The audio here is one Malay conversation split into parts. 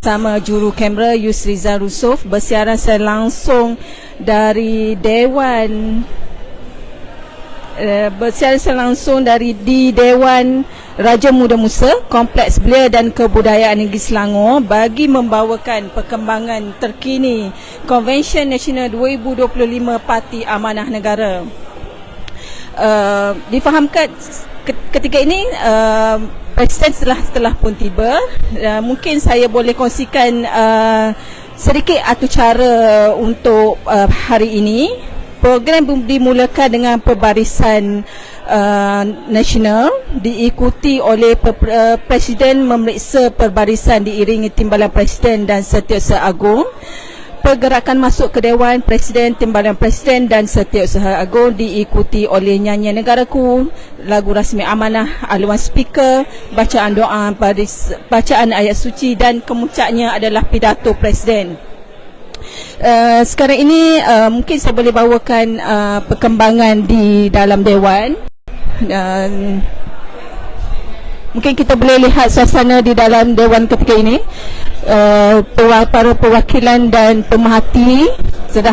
Sama juru kamera Yusriza Rusuf bersiaran secara langsung dari Dewan uh, bersiaran secara langsung dari di Dewan Raja Muda Musa Kompleks Belia dan Kebudayaan Negeri Selangor bagi membawakan perkembangan terkini Convention Nasional 2025 Parti Amanah Negara. Uh, difahamkan ketika ini uh, Presiden setelah telah pun tiba. Uh, mungkin saya boleh kongsikan uh, sedikit atur cara untuk uh, hari ini. Program dimulakan dengan perbarisan uh, nasional diikuti oleh uh, presiden memeriksa perbarisan diiringi timbalan presiden dan setiausaha agung pergerakan masuk ke Dewan Presiden, Timbalan Presiden dan Setiausaha Agung diikuti oleh nyanyian negaraku, lagu rasmi amanah, aluan speaker, bacaan doa, baris, bacaan ayat suci dan kemuncaknya adalah pidato Presiden. Uh, sekarang ini uh, mungkin saya boleh bawakan uh, perkembangan di dalam Dewan. Uh, mungkin kita boleh lihat suasana di dalam Dewan ketika ini. Uh, para perwakilan dan pemerhati sudah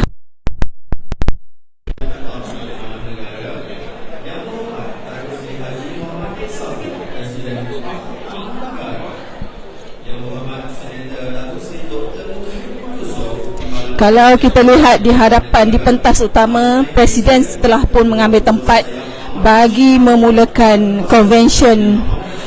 Kalau kita lihat di hadapan di pentas utama, Presiden setelah pun mengambil tempat bagi memulakan convention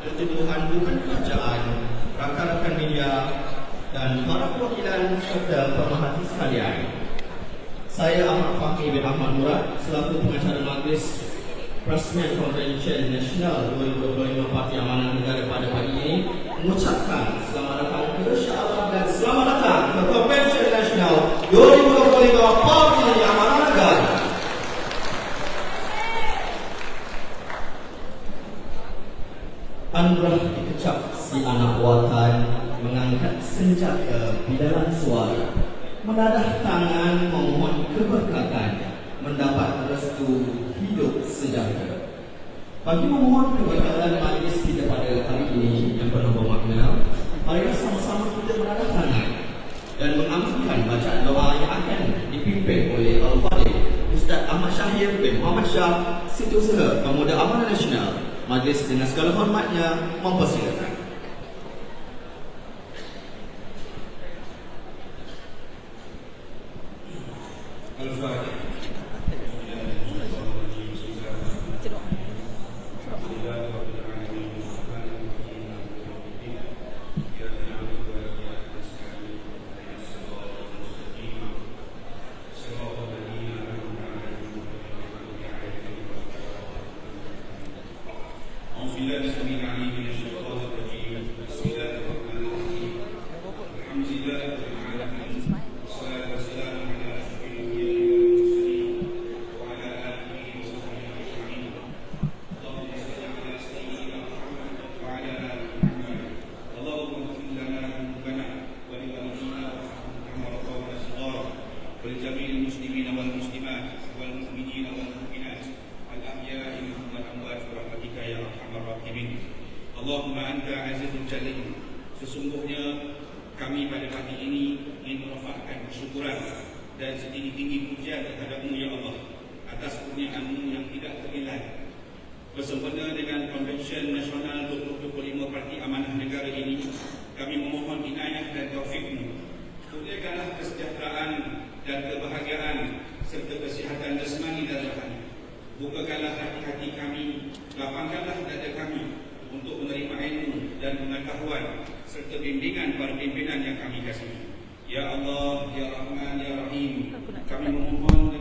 pertubuhan bukan kerajaan rakan-rakan media dan para perwakilan serta pemerhati sekalian. Saya Ahmad Fakir bin Ahmad Murad selaku pengacara majlis Presiden Convention Nasional 2025 Parti Amanah Negara pada pagi ini mengucapkan selamat datang ke Shah dan selamat datang ke Convention Nasional 2025 Parti Amanah Negara Anugerah dikecap si anak watan mengangkat bidalan suara menadah tangan memohon keberkatan mendapat restu hidup sejahtera bagi memohon keberkatan majlis kita pada hari ini yang penuh bermakna marilah sama-sama kita menadah tangan dan mengamalkan bacaan doa yang akan dipimpin oleh Al-Fadhil Ustaz Ahmad Syahir bin Muhammad Shah Setiausaha Pemuda Amanah Nasional Majlis dengan segala hormatnya mempersilakan. Right. Allahumma anta azizul jalil Sesungguhnya kami pada pagi ini ingin merafakkan kesyukuran dan setinggi-tinggi pujian terhadapmu ya Allah atas kurniaanmu yang tidak terilai. Bersempena dengan Konvensyen Nasional 2025 Parti Amanah Negara ini, kami memohon inayah dan taufikmu. Kurniakanlah kesejahteraan dan kebahagiaan serta kesihatan jasmani dan rohani. Bukakanlah hati-hati kami, lapangkanlah dada kami untuk menerima ilmu dan pengetahuan serta bimbingan para pimpinan yang kami kasihi. Ya Allah, Ya Rahman, Ya Rahim, kami memohon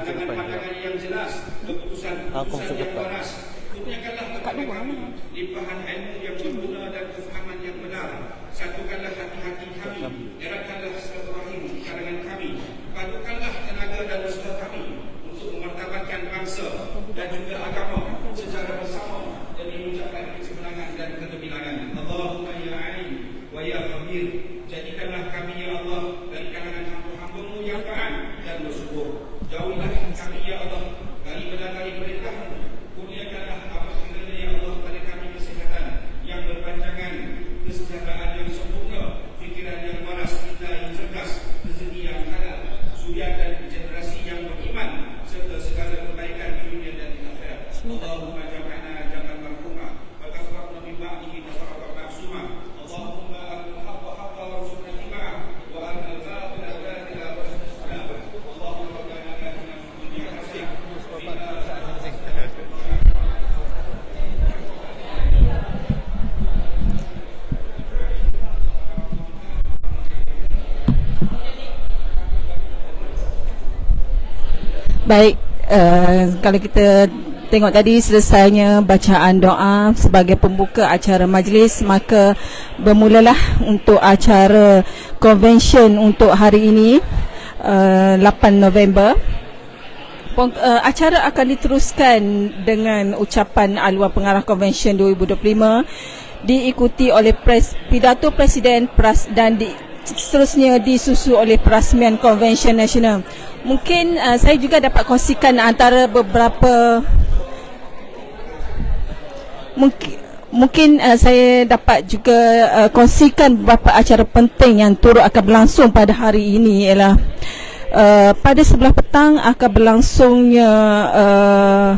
pandangan-pandangan yang jelas, keputusan-keputusan yang waras. Kurniakanlah kepada kami limpahan ilmu yang berguna dan kefahaman yang benar. Satukanlah hati-hati kami. Eratkanlah silaturahim di kalangan kami. Padukanlah tenaga dan usaha kami untuk memartabatkan bangsa dan juga agama Baik, uh, kalau kita tengok tadi selesainya bacaan doa sebagai pembuka acara majlis maka bermulalah untuk acara convention untuk hari ini uh, 8 November. Uh, acara akan diteruskan dengan ucapan alua pengarah convention 2025 diikuti oleh pres, pidato presiden pras, dan di, seterusnya disusul oleh perasmian convention nasional. Mungkin uh, saya juga dapat kongsikan antara beberapa mungkin mungkin uh, saya dapat juga uh, kongsikan beberapa acara penting yang turut akan berlangsung pada hari ini ialah uh, pada sebelah petang akan berlangsungnya uh,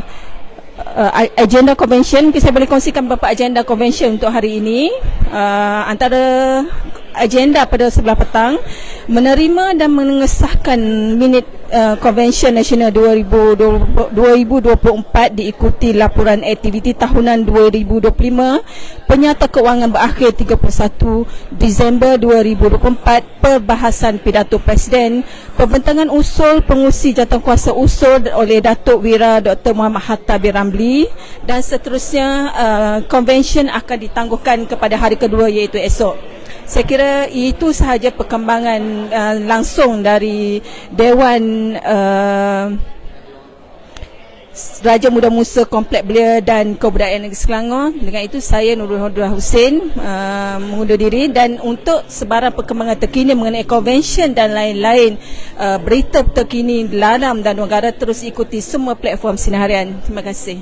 uh, agenda convention. Mungkin saya boleh kongsikan beberapa agenda convention untuk hari ini. Uh, antara agenda pada sebelah petang menerima dan mengesahkan minit uh, convention nasional 2020, 2024 diikuti laporan aktiviti tahunan 2025 penyata keuangan berakhir 31 Disember 2024 perbahasan pidato presiden pembentangan usul pengusi jawatankuasa usul oleh Datuk Wira Dr. Muhammad Hatta bin Ramli dan seterusnya uh, convention akan ditangguhkan kepada hari kedua iaitu esok saya kira itu sahaja perkembangan uh, langsung dari Dewan uh, Raja Muda Musa Komplek Belia dan Kebudayaan Negeri Selangor. Dengan itu saya Nurul Hudra Hussein uh, mengundur diri dan untuk sebarang perkembangan terkini mengenai convention dan lain-lain uh, berita terkini dalam dan negara terus ikuti semua platform Sinar Harian. Terima kasih.